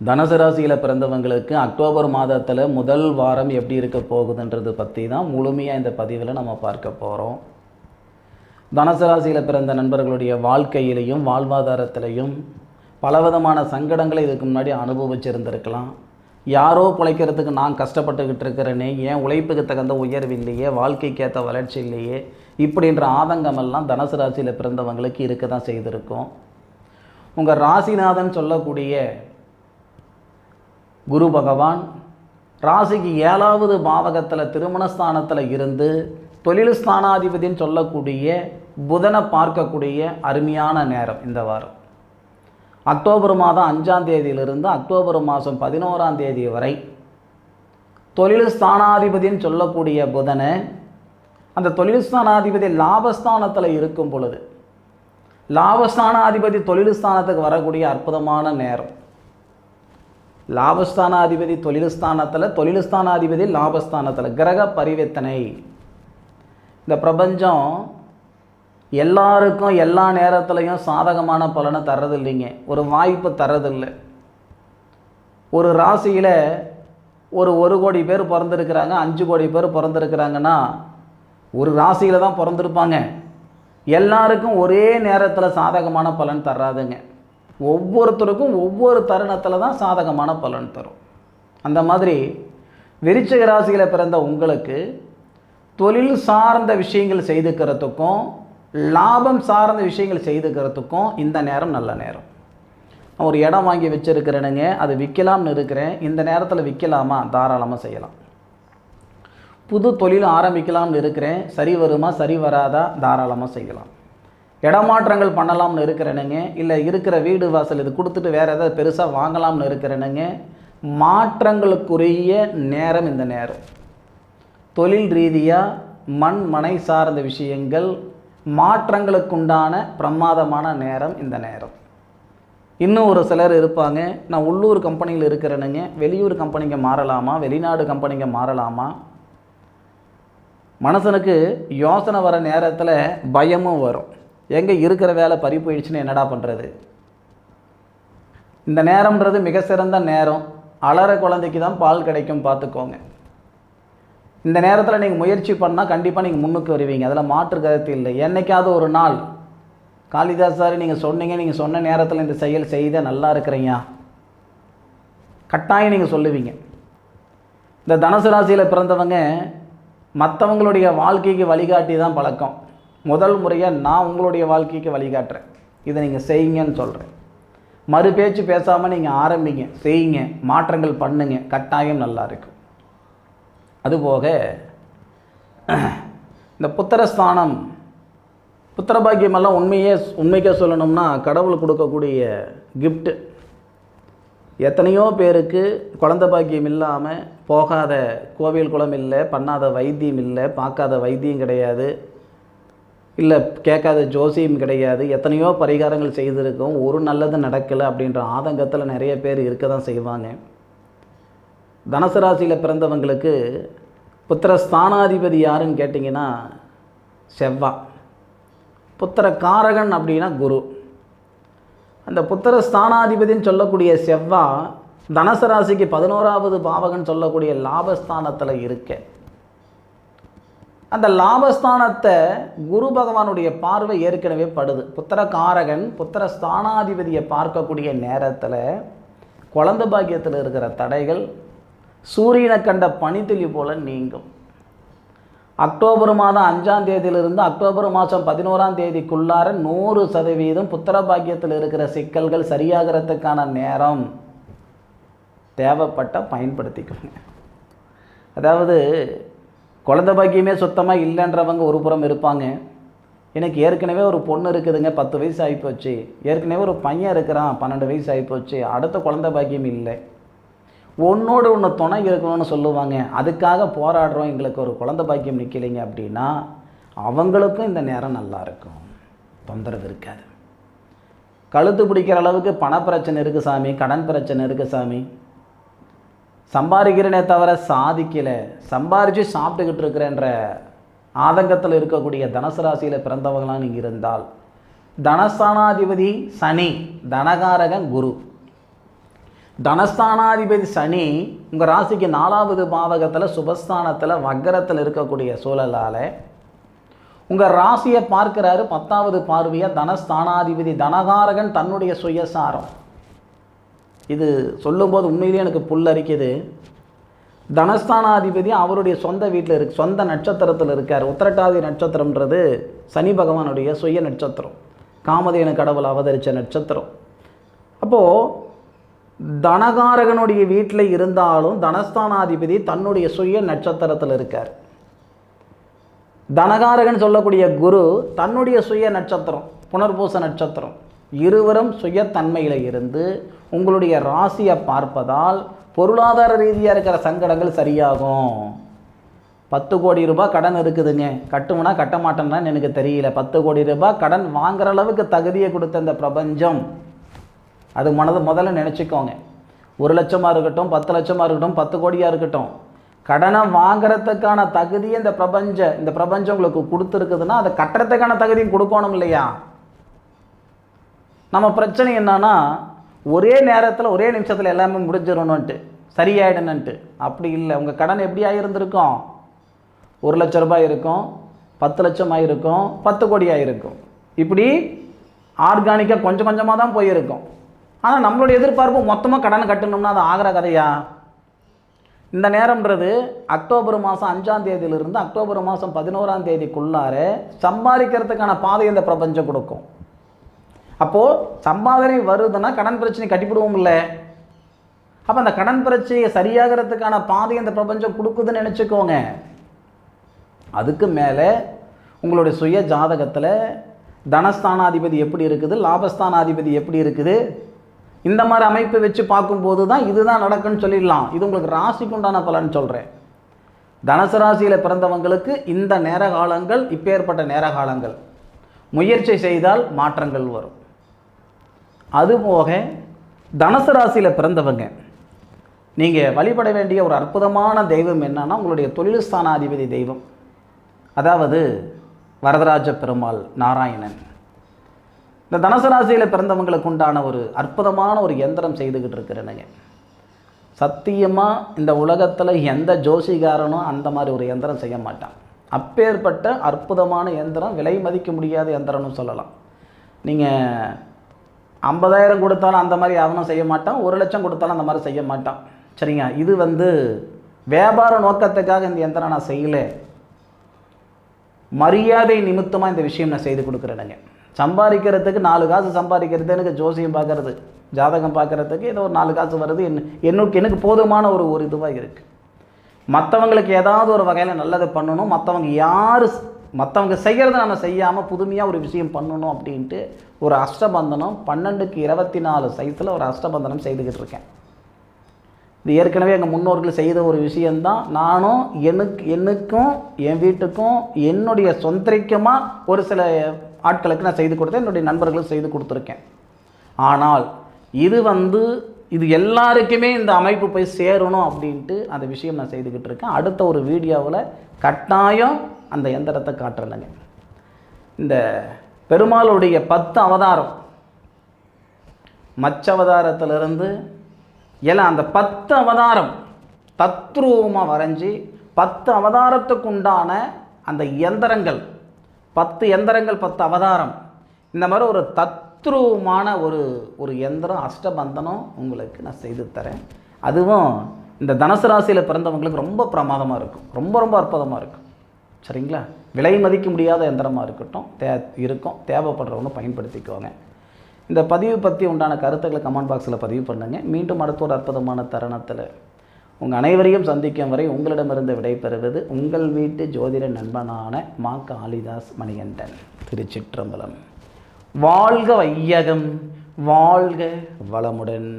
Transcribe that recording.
தனுசு ராசியில் பிறந்தவங்களுக்கு அக்டோபர் மாதத்தில் முதல் வாரம் எப்படி இருக்க போகுதுன்றது பற்றி தான் முழுமையாக இந்த பதிவில் நம்ம பார்க்க போகிறோம் தனுசு ராசியில் பிறந்த நண்பர்களுடைய வாழ்க்கையிலையும் வாழ்வாதாரத்திலையும் பலவிதமான சங்கடங்களை இதுக்கு முன்னாடி அனுபவிச்சிருந்திருக்கலாம். யாரோ பிழைக்கிறதுக்கு நான் கஷ்டப்பட்டுக்கிட்டு இருக்கிறேனே ஏன் உழைப்புக்கு தகுந்த உயர்வு இல்லையே வாழ்க்கைக்கு ஏற்ற வளர்ச்சி இல்லையே இப்படின்ற ஆதங்கமெல்லாம் தனுசு ராசியில் பிறந்தவங்களுக்கு இருக்க தான் செய்திருக்கோம். உங்கள் ராசிநாதன் சொல்லக்கூடிய குரு பகவான் ராசிக்கு ஏழாவது பாவகத்தில் திருமணஸ்தானத்தில் இருந்து தொழில் ஸ்தானாதிபதின்னு சொல்லக்கூடிய புதனை பார்க்கக்கூடிய அருமையான நேரம் இந்த வாரம். அக்டோபர் மாதம் அஞ்சாம் தேதியிலிருந்து அக்டோபர் மாதம் பதினோராம் தேதி வரை தொழில் ஸ்தானாதிபதின்னு சொல்லக்கூடிய புதனை அந்த தொழில் ஸ்தானாதிபதி லாபஸ்தானத்தில் இருக்கும் பொழுது லாபஸ்தானாதிபதி தொழில் ஸ்தானத்துக்கு வரக்கூடிய அற்புதமான நேரம். லாபஸ்தானாதிபதி தொழில் ஸ்தானத்தில் லாபஸ்தானத்தில் கிரக பரிவர்த்தனை. இந்த பிரபஞ்சம் எல்லாருக்கும் எல்லா நேரத்துலையும் சாதகமான பலனை தர்றது இல்லைங்க ஒரு வாய்ப்பு தர்றதில்லை. ஒரு ராசியில் ஒரு ஒரு கோடி பேர் பிறந்திருக்கிறாங்க அஞ்சு கோடி பேர் பிறந்திருக்கிறாங்கன்னா ஒரு ராசியில் தான் பிறந்திருப்பாங்க. எல்லாருக்கும் ஒரே நேரத்தில் சாதகமான பலன் தர்றாதுங்க. ஒவ்வொருத்தருக்கும் ஒவ்வொரு தருணத்தில் தான் சாதகமான பலன் தரும். அந்த மாதிரி விருச்சிக ராசியில் பிறந்த உங்களுக்கு தொழில் சார்ந்த விஷயங்கள் செய்துக்கிறதுக்கும் லாபம் சார்ந்த விஷயங்கள் செய்துக்கிறதுக்கும் இந்த நேரம் நல்ல நேரம். ஒரு இடம் வாங்கி வச்சுருக்கிறேனுங்க அது விற்கலாம்னு இருக்கிறேன். இந்த நேரத்தில் விற்கலாமா? தாராளமாக செய்யலாம். புது தொழில் ஆரம்பிக்கலாம்னு இருக்கிறேன். சரி வருமா? சரி வராதா? தாராளமாக செய்யலாம். இடமாற்றங்கள் பண்ணலாம்னு இருக்கிறேனுங்க. இல்லை இருக்கிற வீடு வாசல் இது கொடுத்துட்டு வேறு ஏதாவது பெருசாக வாங்கலாம்னு இருக்கிறேனுங்க. மாற்றங்களுக்குரிய நேரம் இந்த நேரம். தொழில் ரீதியாக மண் மனை சார்ந்த விஷயங்கள் மாற்றங்களுக்குண்டான பிரமாதமான நேரம் இந்த நேரம். இன்னும் ஒரு சிலர் இருப்பாங்க நான் உள்ளூர் கம்பெனியில் இருக்கிறேனுங்க. வெளியூர் கம்பெனிங்க மாறலாமா? வெளிநாடு கம்பெனிங்க மாறலாமா? மனுஷனுக்கு யோசனை வர நேரத்தில் பயமும் வரும். எங்கே இருக்கிற வேலை பறி போயிடுச்சுன்னு என்னடா பண்ணுறது இந்த நேரம்ன்றது மிக சிறந்த நேரம். அலற குழந்தைக்கு தான் பால் கிடைக்கும் பார்த்துக்கோங்க. இந்த நேரத்தில் நீங்கள் முயற்சி பண்ணால் கண்டிப்பாக நீங்கள் முன்னுக்கு வருவீங்க. அதில் மாற்று கருத்து இல்லை. என்றைக்காவது ஒரு நாள் காளிதாஸ் சார் நீங்கள் சொன்னீங்க நீங்கள் சொன்ன நேரத்தில் இந்த செயல் செய்த நல்லா இருக்கிறீங்க. கட்டாயம் நீங்கள் சொல்லுவீங்க. இந்த தனுசு ராசியில் பிறந்தவங்க மற்றவங்களுடைய வாழ்க்கைக்கு வழிகாட்டி தான் பழக்கம். முதல் முறையாக நான் உங்களுடைய வாழ்க்கைக்கு வழிகாட்டுறேன். இதை நீங்கள் செய்யுங்கன்னு சொல்கிறேன் மறு பேச்சு பேசாமல் நீங்கள் ஆரம்பிங்க. செய்யுங்க. மாற்றங்கள் பண்ணுங்க. கட்டாயம் நல்லா இருக்கும். அதுபோக இந்த புத்திரஸ்தானம் புத்திரபாக்கியமெல்லாம் உண்மையே உண்மைக்கே சொல்லணும்னா கடவுள் கொடுக்கக்கூடிய கிஃப்ட்டு எத்தனையோ பேருக்கு குழந்த பாக்கியம் இல்லாமல் போகாத கோவில் குளம் இல்லை பண்ணாத வைத்தியம் இல்லை பார்க்காத வைத்தியம் கிடையாது. இல்லை கேட்காத ஜோசியம் கிடையாது. எத்தனையோ பரிகாரங்கள் செய்திருக்கோம். ஒரு நல்லது நடக்கலை அப்படின்ற ஆதங்கத்தில் நிறைய பேர் இருக்க தான் செய்வாங்க. தனுசு ராசியில் பிறந்தவங்களுக்கு புத்திர ஸ்தானாதிபதி யாருன்னு கேட்டிங்கன்னா செவ்வா. புத்திர காரகன் அப்படின்னா குரு. அந்த புத்திர ஸ்தானாதிபதின்னு சொல்லக்கூடிய செவ்வா தனுசு ராசிக்கு பதினோராவது பாவகன் சொல்லக்கூடிய லாபஸ்தானத்தில் இருக்கேன் அந்த லாபஸ்தானத்தை குரு பகவானுடைய பார்வை ஏற்கனவே படுது. புத்திர காரகன் புத்திர ஸ்தானாதிபதியை பார்க்கக்கூடிய நேரத்தில் குழந்த பாக்கியத்தில் இருக்கிற தடைகள் சூரியனை கண்ட பனித்துளி போல நீங்கும். அக்டோபர் மாதம் அஞ்சாம் தேதியிலிருந்து அக்டோபர் மாதம் பதினோராம் தேதிக்குள்ளார நூறு சதவீதம் புத்திர பாக்கியத்தில் இருக்கிற சிக்கல்கள் சரியாகிறதுக்கான நேரம் தேவைப்பட்ட பயன்படுத்திக்கோங்க. அதாவது குழந்த பாக்கியமே சுத்தமாக இல்லைன்றவங்க ஒரு புறம் இருப்பாங்க. எனக்கு ஏற்கனவே ஒரு பொண்ணு இருக்குதுங்க பத்து வயசு ஆகிப்போச்சு ஏற்கனவே ஒரு பையன் இருக்கிறான் பன்னெண்டு வயசு ஆகிப்போச்சு அடுத்த குழந்த பாக்கியம் இல்லை. ஒன்றோடு ஒன்று துணை இருக்கணும்னு சொல்லுவாங்க. அதுக்காக போராடுறோம் எங்களுக்கு ஒரு குழந்த பாக்கியம் நிற்கலைங்க அப்படின்னா அவங்களுக்கும் இந்த நேரம் நல்லா இருக்கும். தொந்தரவு இருக்காது. கழுத்து பிடிக்கிற அளவுக்கு பணப்பிரச்சனை இருக்குது சாமி கடன் பிரச்சனை இருக்குது சாமி. சம்பாதிக்கிறேனே தவிர சாதிக்கலை. சம்பாரித்து சாப்பிட்டுக்கிட்டு இருக்கிறேன்ற ஆதங்கத்தில் இருக்கக்கூடிய தனுசு ராசியில் பிறந்தவங்களாம் நீங்கள் இருந்தால் தனஸ்தானாதிபதி சனி தனகாரகன் குரு. தனஸ்தானாதிபதி சனி உங்கள் ராசிக்கு நாலாவது பாவகத்தில் சுபஸ்தானத்தில் வக்கரத்தில் இருக்கக்கூடிய சூழலால் உங்கள் ராசியை பார்க்கிறாரு பத்தாவது பார்வையாக தனஸ்தானாதிபதி தனகாரகன் தன்னுடைய சுயசாரம். இது சொல்லும்போது உண்மையிலேயே எனக்கு புல்லரிக்குது. தனஸ்தானாதிபதி அவருடைய சொந்த வீட்டில் இருக்கு சொந்த நட்சத்திரத்தில் இருக்கார். உத்திரட்டாதி நட்சத்திரம்ன்றது சனி பகவானுடைய சுய நட்சத்திரம். காமதேன கடவுள் அவதரித்த நட்சத்திரம். அப்போது தனகாரகனுடைய வீட்டில் இருந்தாலும் தனஸ்தானாதிபதி தன்னுடைய சுய நட்சத்திரத்தில் இருக்கார். தனகாரகன் சொல்லக்கூடிய குரு தன்னுடைய சுய நட்சத்திரம் புனர்பூச நட்சத்திரம். இருவரும் சுயத்தன்மையில் இருந்து உங்களுடைய ராசியை பார்ப்பதால் பொருளாதார ரீதியாக இருக்கிற சங்கடங்கள் சரியாகும். பத்து கோடி ரூபாய் கடன் இருக்குதுங்க. கட்டுமுன்னா கட்ட மாட்டேன்னு எனக்கு தெரியல. பத்து கோடி ரூபாய் கடன் வாங்குற அளவுக்கு தகுதியை கொடுத்த இந்த பிரபஞ்சம். அது மனது முதல்ல நினச்சிக்கோங்க. ஒரு லட்சமாக இருக்கட்டும் பத்து லட்சமாக இருக்கட்டும் பத்து கோடியாக இருக்கட்டும். கடனை வாங்குறதுக்கான தகுதியை இந்த பிரபஞ்ச இந்த பிரபஞ்சம் உங்களுக்கு கொடுத்துருக்குதுன்னா அதை கட்டுறதுக்கான தகுதியும் கொடுக்கணும் இல்லையா? நம்ம பிரச்சனை என்னன்னா ஒரே நேரத்தில் ஒரே நிமிஷத்தில் எல்லாமே முடிஞ்சிடணுன்ட்டு சரியாயிடணுன்ட்டு அப்படி இல்லை. உங்கள் கடன் எப்படி ஆகியிருந்திருக்கும் ஒரு லட்ச ரூபாய் இருக்கும் பத்து லட்சம் ஆகிருக்கும் பத்து கோடி ஆகிருக்கும் இப்படி ஆர்கானிக்காக கொஞ்சம் கொஞ்சமாக தான் போயிருக்கும். ஆனால் நம்மளுடைய எதிர்பார்ப்பு மொத்தமாக கடனை கட்டணும்னா அது ஆகிற கதையா? இந்த நேரம்ன்றது அக்டோபர் மாதம் அஞ்சாம் தேதியிலிருந்து அக்டோபர் மாதம் பதினோராம் தேதிக்குள்ளார சம்பாதிக்கிறதுக்கான பாதை இந்த பிரபஞ்சம் கொடுக்கும். அப்போது சம்பாதனை வருதுன்னா கடன் பிரச்சனை கட்டிவிடுவோம்ல அப்போ அந்த கடன் பிரச்சனையை சரியாகிறதுக்கான பாதை இந்த பிரபஞ்சம் கொடுக்குதுன்னு நினச்சிக்கோங்க. அதுக்கு மேலே உங்களுடைய சுய ஜாதகத்தில் தனஸ்தானாதிபதி எப்படி இருக்குது லாபஸ்தானாதிபதி எப்படி இருக்குது இந்த மாதிரி அமைப்பு வச்சு பார்க்கும்போது தான் இதுதான் நடக்குன்னு சொல்லிடலாம். இது உங்களுக்கு ராசிக்கு உண்டான பலன் சொல்கிறேன் தனுசு ராசியில் பிறந்தவங்களுக்கு இந்த நேர காலங்கள் இப்பேற்பட்ட நேர காலங்கள். முயற்சி செய்தால் மாற்றங்கள் வரும். அதுபோக தனுசு ராசியில் பிறந்தவங்க நீங்கள் வழிபட வேண்டிய ஒரு அற்புதமான தெய்வம் என்னன்னா உங்களுடைய தொழில் ஸ்தானாதிபதி தெய்வம். அதாவது வரதராஜ பெருமாள் நாராயணன். இந்த தனுசு ராசியில் பிறந்தவங்களுக்கு உண்டான ஒரு அற்புதமான ஒரு எந்திரம் செய்துக்கிட்டு இருக்கிறேனுங்க. சத்தியமாக இந்த உலகத்தில் எந்த ஜோசிகாரனும் அந்த மாதிரி ஒரு எந்திரம் செய்ய மாட்டான். அப்பேற்பட்ட அற்புதமான எந்திரம் விலை மதிக்க முடியாத எந்திரம்னு சொல்லலாம். நீங்கள் ஐம்பதாயிரம் கொடுத்தாலும் அந்த மாதிரி அவனும் செய்ய மாட்டான். ஒரு லட்சம் கொடுத்தாலும் அந்த மாதிரி செய்ய மாட்டான். சரிங்க? இது வந்து வியாபார நோக்கத்துக்காக இந்த எந்திரம் நான் செய்யலை. மரியாதை நிமித்தமாக இந்த விஷயம் நான் செய்து கொடுக்குறேனுங்க. சம்பாதிக்கிறதுக்கு நாலு காசு சம்பாதிக்கிறது எனக்கு ஜோசியம் பார்க்கறது ஜாதகம் பார்க்குறதுக்கு ஏதோ ஒரு நாலு காசு வருது. என்ன எனக்கு எனக்கு போதுமான ஒரு ஒரு இதுவாக இருக்குது மற்றவங்களுக்கு ஏதாவது ஒரு வகையில் நல்லது பண்ணணும். மற்றவங்க யார் மற்றவங்க செய்கிறத நம்ம செய்யாமல் புதுமையாக ஒரு விஷயம் பண்ணணும் அப்படின்ட்டு ஒரு அஷ்டபந்தனம் பன்னெண்டுக்கு இருபத்தி நாலு சைஸில் ஒரு அஷ்டபந்தனம் செய்துக்கிட்டு இருக்கேன். இது ஏற்கனவே எங்கள் முன்னோர்கள் செய்த ஒரு விஷயந்தான் நானும் எனக்கு எனக்கும் என் வீட்டுக்கும் என்னுடைய சொந்தரிக்கமாக ஒரு சில ஆட்களுக்கு நான் செய்து கொடுத்தேன். என்னுடைய நண்பர்களும் செய்து கொடுத்துருக்கேன். ஆனால் இது வந்து இது எல்லாருக்குமே இந்த அமைப்பு போய் சேரணும் அப்படின்ட்டு அந்த விஷயம் நான் செய்துக்கிட்டு இருக்கேன். அடுத்த ஒரு வீடியோவில் கட்டாயம் அந்த எந்திரத்தை காட்டுறலைங்க இந்த பெருமாளுடைய பத்து அவதாரம். மச்ச அவதாரத்திலிருந்து எல்லாம் அந்த பத்து அவதாரம் தத்ரூபமாக வரைஞ்சி பத்து அவதாரத்துக்கு உண்டான அந்த எந்திரங்கள் பத்து எந்திரங்கள் பத்து அவதாரம். இந்த மாதிரி ஒரு தத்ரூபமான ஒரு ஒரு எந்திரம் அஷ்டபந்தனம் உங்களுக்கு நான் செய்து தரேன். அதுவும் இந்த தனுசு ராசியில் பிறந்தவங்களுக்கு ரொம்ப பிரமாதமாக இருக்கும். ரொம்ப ரொம்ப அற்புதமாக இருக்கும். சரிங்களா? விலை மதிக்க முடியாத எந்திரமாக இருக்கட்டும் தே இருக்கும். தேவைப்படுறவங்க பயன்படுத்திக்கோங்க. இந்த பதிவு பற்றி உண்டான கருத்துக்களை கமெண்ட் பாக்ஸில் பதிவு பண்ணுங்கள் மீண்டும் அடுத்த ஒரு அற்புதமான தருணத்தில் உங்கள் அனைவரையும் சந்திக்கும் வரை உங்களிடமிருந்து விடைபெறுவது உங்கள் வீட்டு ஜோதிட நண்பனான மா காளிதாஸ் மணிகண்டன் திருச்சிற்றம்பலம். வாழ்க வையகம் வாழ்க வளமுடன்.